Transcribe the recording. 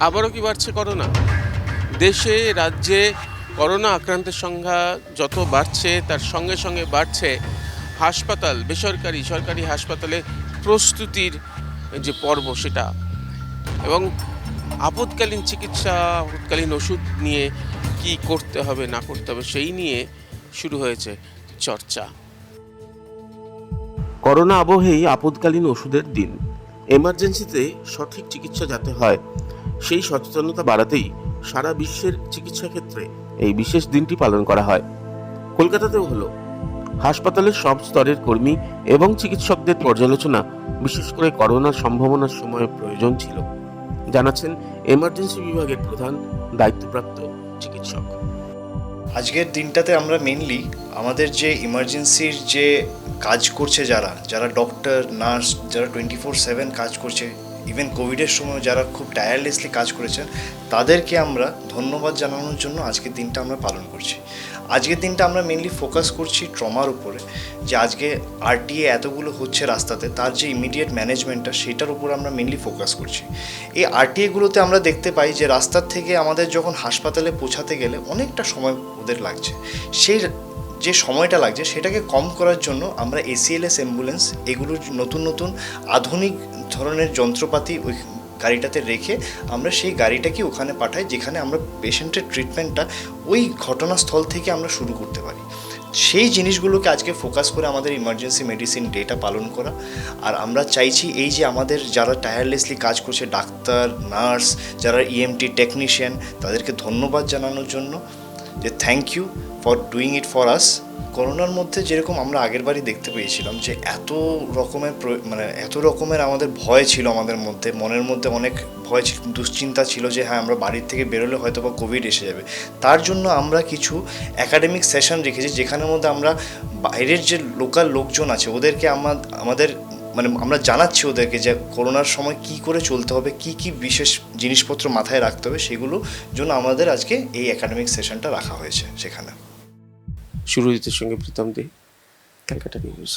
আবারও কি বাড়ছে করোনা? দেশে, রাজ্যে করোনা আক্রান্তের সংখ্যা যত বাড়ছে, তার সঙ্গে সঙ্গে বাড়ছে হাসপাতাল, বেসরকারি, সরকারি হাসপাতালে প্রস্তুতির যে পর্ব সেটা। এবং আপদকালীন চিকিৎসা, আপদকালীন ওষুধ নিয়ে কি করতে হবে, না করতে হবে, সেই নিয়ে শুরু হয়েছে চর্চা। করোনা আবহেই আপদকালীন ওষুধের দিন। এমার্জেন্সিতে সঠিক চিকিৎসা যাতে হয় সেই সচেতনতা বাড়াতেই সারা বিশ্বের চিকিৎসা ক্ষেত্রে এই বিশেষ দিনটি পালন করা হয়। কলকাতাতেও হলো। হাসপাতালের সব স্তরের কর্মী এবং চিকিৎসকদের পর্যালোচনা, বিশেষ করে করোনার সম্ভাবনার সময় প্রয়োজন ছিল, জানাচ্ছেন এমার্জেন্সি বিভাগের প্রধান, দায়িত্বপ্রাপ্ত চিকিৎসক। আজকের দিনটাতে আমরা মেনলি আমাদের যে ইমার্জেন্সির যে কাজ করছে যারা যারা ডক্টর নার্স যারা টোয়েন্টি ফোর সেভেন কাজ করছে ইভেন কোভিডের সময় যারা খুব টায়ারলেসলি কাজ করেছেন, তাদেরকে আমরা ধন্যবাদ জানানোর জন্য আজকের দিনটা আমরা পালন করছি। আজকের দিনটা আমরা মেনলি ফোকাস করছি ট্রমার উপরে, যে আজকে আরটিএ এতগুলো হচ্ছে রাস্তাতে, তার যে ইমিডিয়েট ম্যানেজমেন্টটা সেটার উপর আমরা মেনলি ফোকাস করছি। এই আরটিএগুলোতে আমরা দেখতে পাই যে রাস্তার থেকে আমাদের যখন হাসপাতালে পৌঁছাতে গেলে অনেকটা সময় ওদের লাগছে। সেই যে সময়টা লাগছে সেটাকে কম করার জন্য আমরা এসিএলএস অ্যাম্বুলেন্স এগুলোর নতুন নতুন আধুনিক ধরনের যন্ত্রপাতি ওই গাড়িটাতে রেখে আমরা সেই গাড়িটাকে ওখানে পাঠাই, যেখানে আমরা পেশেন্টের ট্রিটমেন্টটা ওই ঘটনাস্থল থেকে আমরা শুরু করতে পারি। সেই জিনিসগুলোকে আজকে ফোকাস করে আমাদের ইমার্জেন্সি মেডিসিন ডেটা পালন করা। আর আমরা চাইছি এই যে আমাদের যারা টায়ারলেসলি কাজ করছে, ডাক্তার নার্স যারা E ইএমটি টেকনিশিয়ান তাদেরকে ধন্যবাদ জানানোর জন্য যে thank you for doing it for us করোনার মধ্যে যেরকম আমরা আগের বারই দেখতে পেয়েছিলাম যে এত রকমের মানে এত রকমের আমাদের ভয় ছিল আমাদের মধ্যে, মনের মধ্যে অনেক ভয় ছিল, দুশ্চিন্তা ছিল যে হ্যাঁ আমরা বাড়ির থেকে বেরোলে হয়তো বা কোভিড এসে যাবে। তার জন্য আমরা কিছু একাডেমিক সেশন রেখেছি যেখানের মধ্যে আমরা বাইরের যে লোকাল লোকজন আছে, ওদেরকে আমা- আমাদের মানে আমরা জানাচ্ছি ওদেরকে যে করোনার সময় কি করে চলতে হবে, কি কি বিশেষ জিনিসপত্র মাথায় রাখতে হবে সেগুলো জন্য আমাদের আজকে এই একাডেমিক সেশনটা রাখা হয়েছে সেখানে। সুরজিতের সঙ্গে প্রীতম দে ক্যালকাটা নিউজ।